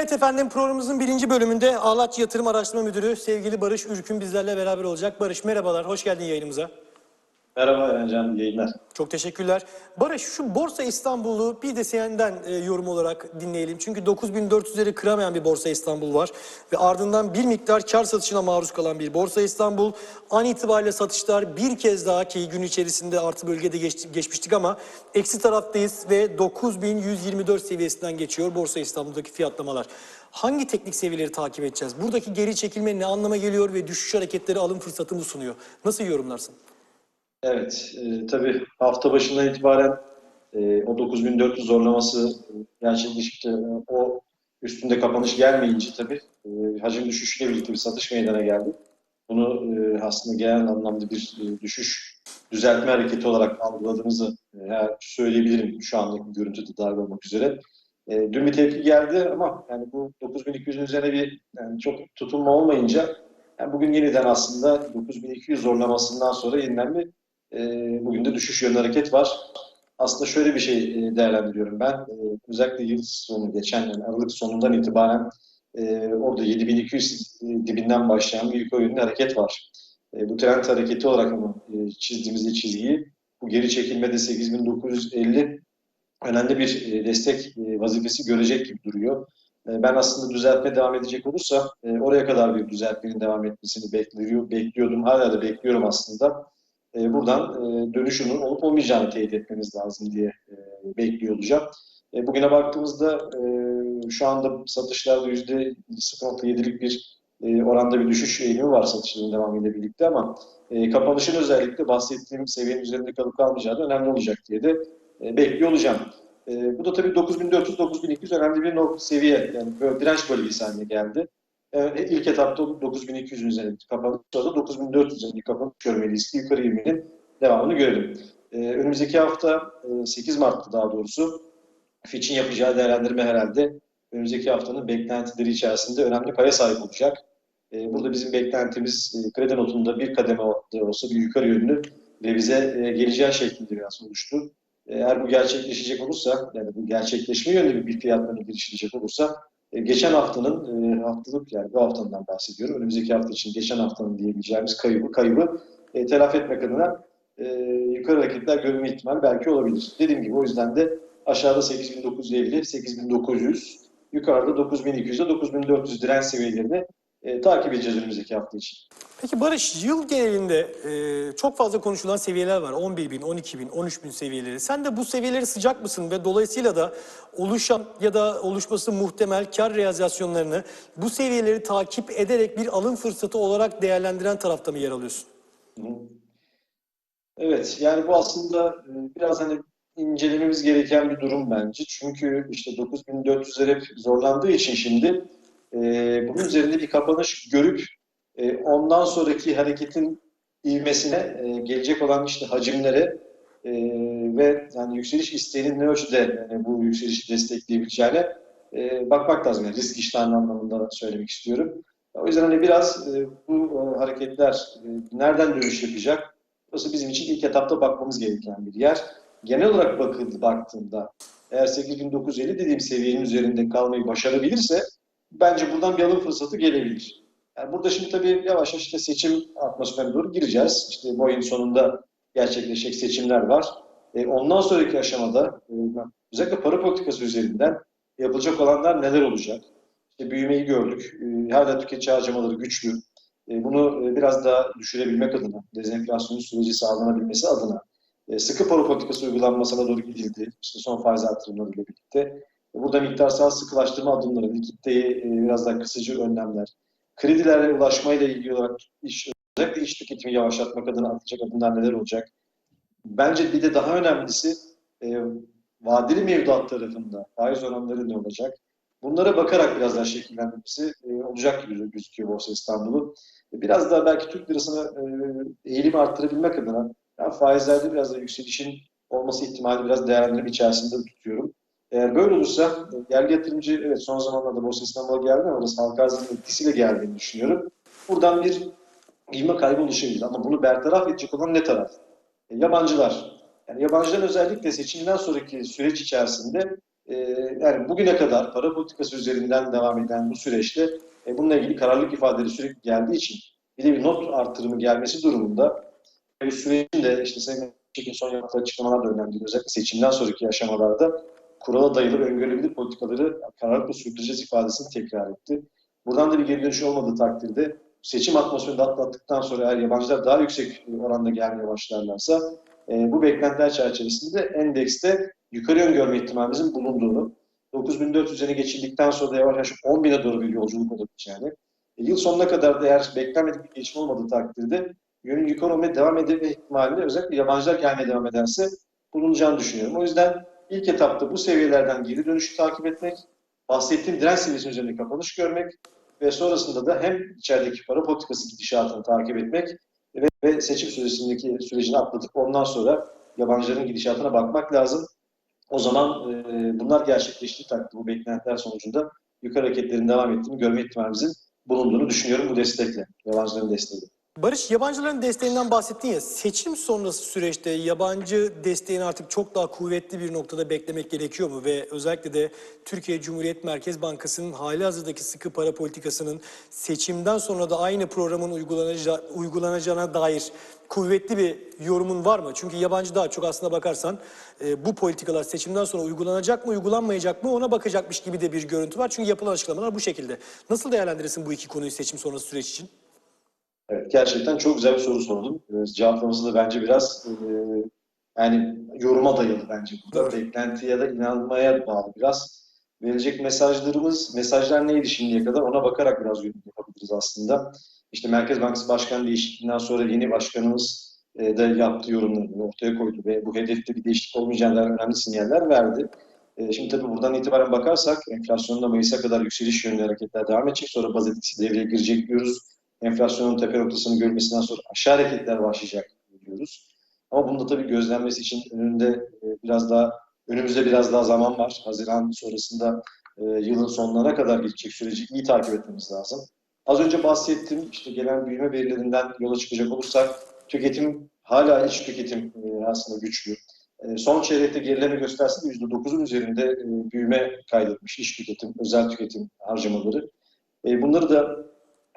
Evet efendim programımızın birinci bölümünde Ağlaç Yatırım Araştırma Müdürü sevgili Barış Ürkün bizlerle beraber olacak. Barış merhabalar, hoş geldin yayınımıza. Merhaba Erencan, yayınlar. Çok teşekkürler. Barış şu Borsa İstanbul'u bir de senden e, yorum olarak dinleyelim. Çünkü 9400'leri kıramayan bir Borsa İstanbul var. Ve ardından bir miktar kar satışına maruz kalan bir Borsa İstanbul. An itibariyle satışlar bir kez daha ki gün içerisinde artı bölgede geç- geçmiştik ama eksi taraftayız ve 9124 seviyesinden geçiyor Borsa İstanbul'daki fiyatlamalar. Hangi teknik seviyeleri takip edeceğiz? Buradaki geri çekilme ne anlama geliyor ve düşüş hareketleri alım fırsatı mı sunuyor? Nasıl yorumlarsın? Evet, e, tabii hafta başından itibaren e, o 9400 zorlaması e, gerçekleşti. E, o üstünde kapanış gelmeyince tabii e, hacim düşüşüyle birlikte bir satış meydana geldi. Bunu e, aslında genel anlamda bir e, düşüş düzeltme hareketi olarak algıladığımızı e, söyleyebilirim şu anlık görüntüde dahil olmak üzere. E, dün bir tepki geldi ama yani bu 9200'ün üzerine bir yani çok tutunma olmayınca yani bugün yeniden aslında 9200 zorlamasından sonra yeniden bir e, bugün de düşüş yönlü hareket var. Aslında şöyle bir şey e, değerlendiriyorum ben. E, özellikle yıl sonu geçen yani Aralık sonundan itibaren e, orada 7200 dibinden başlayan bir yukarı yönlü hareket var. E, bu trend hareketi olarak onu e, çizdiğimizde çizgiyi bu geri çekilmede 8950 önemli bir e, destek e, vazifesi görecek gibi duruyor. E, Ben aslında düzeltme devam edecek olursa e, oraya kadar bir düzeltmenin devam etmesini bekliyor, bekliyordum. Hala da bekliyorum aslında. E, Buradan e, dönüşünün olup olmayacağını teyit etmemiz lazım diye e, bekliyor olacağım. E, Bugüne baktığımızda e, şu anda satışlarda %0.7'lik bir e, oranda bir düşüş eğilimi var satışların devamıyla birlikte ama e, kapanışın özellikle bahsettiğim seviyenin üzerinde kalıp kalmayacağı da önemli olacak diye de e, bekliyor olacağım. E, bu da tabii 9400-9200 önemli bir nokta seviye. Yani direnç bölgesi haline geldi. E, ilk etapta 9200'ün üzerinde kapanış sonra da 9400'ün bir kapanış görmeliyiz ki yukarı ivmenin devamını görelim. E, önümüzdeki hafta e, 8 Mart'ta daha doğrusu Fitch'in yapacağı değerlendirme herhalde önümüzdeki haftanın beklentileri içerisinde önemli paya sahip olacak. E, burada bizim beklentimiz e, kredi notunda bir kademe de olsa bir yukarı yönlü revize e, geleceği şeklinde biraz oluştu. Eğer bu gerçekleşecek olursa, yani bu gerçekleşme yönlü bir fiyatlarına girişilecek olursa, geçen haftanın e, haftalık yani bu haftandan bahsediyorum. Önümüzdeki hafta için geçen haftanın diyebileceğimiz kaybı, kaybı e, telafi etmek adına e, yukarı hareketler görme ihtimali belki olabilir. Dediğim gibi o yüzden de aşağıda 8950, 8900, yukarıda 9200 ile 9400 direnç seviyelerini e, takip edeceğiz önümüzdeki hafta için. Peki Barış yıl genelinde e, çok fazla konuşulan seviyeler var. 11 bin, 12 bin, 13 bin seviyeleri. Sen de bu seviyeleri sıcak mısın ve dolayısıyla da oluşan ya da oluşması muhtemel kar realizasyonlarını bu seviyeleri takip ederek bir alım fırsatı olarak değerlendiren tarafta mı yer alıyorsun? Evet, yani bu aslında e, biraz hani incelememiz gereken bir durum bence. Çünkü işte 9400'ler hep zorlandığı için şimdi e, bunun üzerinde bir kapanış görüp e, ondan sonraki hareketin ivmesine e, gelecek olan işte hacimlere e, ve yani yükseliş isteğinin ne ölçüde yani bu yükselişi destekleyebileceğine e, bakmak lazım. Yani risk iştahı anlamında söylemek istiyorum. O yüzden hani biraz e, bu e, hareketler e, nereden dönüş yapacak? Burası bizim için ilk etapta bakmamız gereken bir yer. Genel olarak bakıldı, baktığımda eğer 8950 dediğim seviyenin üzerinde kalmayı başarabilirse bence buradan bir alım fırsatı gelebilir. Yani burada şimdi tabii yavaş yavaş işte seçim atmosferine doğru gireceğiz. İşte bu ayın sonunda gerçekleşecek seçimler var. E, ondan sonraki aşamada e, özellikle para politikası üzerinden yapılacak olanlar neler olacak? İşte büyümeyi gördük. E, hala tüketici harcamaları güçlü. E, bunu e, biraz daha düşürebilmek adına, dezenflasyon süreci sağlanabilmesi adına e, sıkı para politikası uygulanmasına doğru gidildi. İşte son faiz artırımlarıyla birlikte. Burada miktarsal sıkılaştırma adımları, likiditeyi e, biraz daha kısıcı önlemler, kredilerle ulaşmayla ilgili olarak iş, özellikle iş tüketimi yavaşlatmak adına atılacak adımlar neler olacak? Bence bir de daha önemlisi e, vadeli mevduat tarafında faiz oranları ne olacak? Bunlara bakarak biraz daha şekillenmesi e, olacak gibi gözüküyor Borsa İstanbul'u. E, Biraz daha belki Türk lirasını e, eğilimi arttırabilmek adına ben faizlerde biraz da yükselişin olması ihtimali biraz değerlendirme içerisinde tutuyorum. Eğer böyle olursa e, yerli yatırımcı evet son zamanlarda Borsa İstanbul'a geldi ama orası halka arzının etkisiyle geldiğini düşünüyorum. Buradan bir ivme kaybı oluşabilir ama bunu bertaraf edecek olan ne taraf? E, yabancılar. Yani yabancıların özellikle seçimden sonraki süreç içerisinde e, yani bugüne kadar para politikası üzerinden devam eden bu süreçte e, bununla ilgili kararlılık ifadeleri sürekli geldiği için bir de bir not artırımı gelmesi durumunda bu sürecin de işte Çekin son yaptığı açıklamalar da önemli. Özellikle seçimden sonraki aşamalarda kurala dayalı ve öngörülebilir politikaları kararlılıkla sürdüreceğiz ifadesini tekrar etti. Buradan da bir geri dönüş olmadığı takdirde seçim atmosferini atlattıktan sonra eğer yabancılar daha yüksek oranda gelmeye başlarlarsa e, bu beklentiler çerçevesinde endekste yukarı yön görme ihtimalimizin bulunduğunu, 9400'e geçildikten sonra da yavaş yavaş 10.000'e doğru bir yolculuk olabileceğini, e, yıl sonuna kadar da eğer beklenmedik bir gelişme olmadığı takdirde yönün yukarı olmaya devam edebilme ihtimalinde özellikle yabancılar gelmeye devam ederse bulunacağını düşünüyorum. O yüzden ilk etapta bu seviyelerden geri dönüşü takip etmek, bahsettiğim direnç seviyesinin üzerinde kapanış görmek ve sonrasında da hem içerideki para politikası gidişatını takip etmek ve, ve seçim süresindeki sürecini atlatıp ondan sonra yabancıların gidişatına bakmak lazım. O zaman e, bunlar gerçekleştiği takdirde bu beklentiler sonucunda yukarı hareketlerin devam ettiğini görme ihtimalimizin bulunduğunu düşünüyorum bu destekle, yabancıların desteğiyle. Barış yabancıların desteğinden bahsettin ya seçim sonrası süreçte yabancı desteğini artık çok daha kuvvetli bir noktada beklemek gerekiyor mu? Ve özellikle de Türkiye Cumhuriyet Merkez Bankası'nın hali hazırdaki sıkı para politikasının seçimden sonra da aynı programın uygulanacağı, uygulanacağına dair kuvvetli bir yorumun var mı? Çünkü yabancı daha çok aslına bakarsan e, bu politikalar seçimden sonra uygulanacak mı uygulanmayacak mı ona bakacakmış gibi de bir görüntü var. Çünkü yapılan açıklamalar bu şekilde. Nasıl değerlendirirsin bu iki konuyu seçim sonrası süreç için? Evet, gerçekten çok güzel bir soru sordun. Ee, cevaplaması da bence biraz e, yani yoruma dayalı bence burada. Evet. Beklentiye ya da inanmaya bağlı biraz. Verecek mesajlarımız, mesajlar neydi şimdiye kadar ona bakarak biraz yorum yapabiliriz aslında. İşte Merkez Bankası Başkanı değişikliğinden sonra yeni başkanımız e, da yaptığı yorumlarını ortaya koydu ve bu hedefte bir değişiklik olmayacağına dair önemli sinyaller verdi. E, Şimdi tabii buradan itibaren bakarsak enflasyonda Mayıs'a kadar yükseliş yönlü hareketler devam edecek. Sonra baz etkisi devreye girecek diyoruz enflasyonun tepe noktasını görmesinden sonra aşağı hareketler başlayacak diyoruz. Ama bunda tabii gözlenmesi için önünde e, biraz daha önümüzde biraz daha zaman var. Haziran sonrasında e, yılın sonlarına kadar geçecek süreci iyi takip etmemiz lazım. Az önce bahsettiğim işte gelen büyüme verilerinden yola çıkacak olursak tüketim hala iç tüketim e, aslında güçlü. Son çeyrekte gerileme gösterse de %9'un üzerinde büyüme kaydetmiş iş tüketim, özel tüketim harcamaları. Bunları da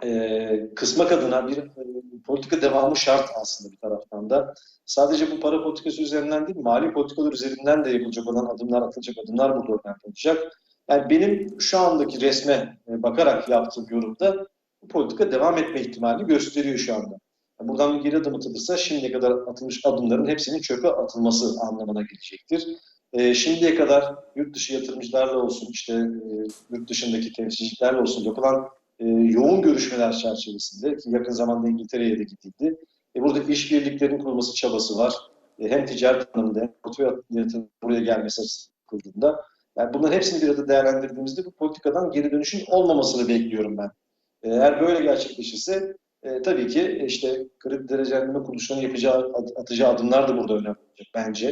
e, kısmak adına bir e, politika devamı şart aslında bir taraftan da. Sadece bu para politikası üzerinden değil, mali politikalar üzerinden de yapılacak olan adımlar, atılacak adımlar burada önemli olacak. Yani benim şu andaki resme e, bakarak yaptığım yorumda bu politika devam etme ihtimalini gösteriyor şu anda. Yani buradan bir geri adım atılırsa şimdiye kadar atılmış adımların hepsinin çöpe atılması anlamına gelecektir. E, şimdiye kadar yurt dışı yatırımcılarla olsun, işte e, yurt dışındaki temsilcilerle olsun yapılan e, yoğun görüşmeler çerçevesinde ki yakın zamanda İngiltere'ye de gidildi. E, burada işbirliklerinin kurulması çabası var. E, hem ticaret anlamında hem yatırım buraya gelmesi açısından. Yani bunların hepsini bir arada değerlendirdiğimizde bu politikadan geri dönüşün olmamasını bekliyorum ben. E, eğer böyle gerçekleşirse e, tabii ki işte kredi derecelendirme kuruluşlarının yapacağı, atacağı adımlar da burada önemli olacak bence.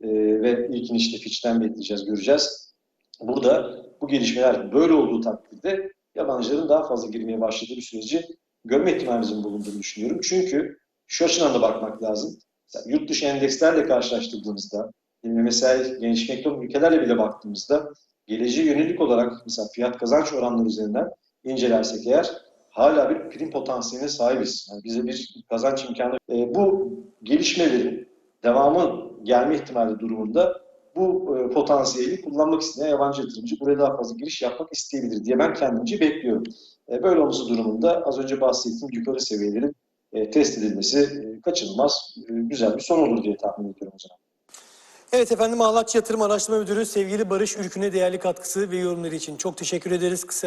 E, ve ilkini işte Fitch'ten bekleyeceğiz, göreceğiz. Burada bu gelişmeler böyle olduğu takdirde yabancıların daha fazla girmeye başladığı bir süreci görme ihtimalimizin bulunduğunu düşünüyorum. Çünkü şu açıdan da bakmak lazım. Mesela yurt dışı endekslerle karşılaştırdığımızda, mesela gelişmekte olan ülkelerle bile baktığımızda geleceğe yönelik olarak mesela fiyat kazanç oranları üzerinden incelersek eğer hala bir prim potansiyeline sahibiz. Yani bize bir kazanç imkanı. E, bu gelişmelerin devamı gelme ihtimali durumunda bu e, potansiyeli kullanmak isteyen yabancı yatırımcı buraya daha fazla giriş yapmak isteyebilir diye ben kendimce bekliyorum. E, böyle olması durumunda az önce bahsettiğim yukarı seviyelerin e, test edilmesi e, kaçınılmaz e, güzel bir son olur diye tahmin ediyorum o zaman. Evet efendim Ahlatçı Yatırım Araştırma Müdürü sevgili Barış Ürkün'e değerli katkısı ve yorumları için çok teşekkür ederiz. Kısa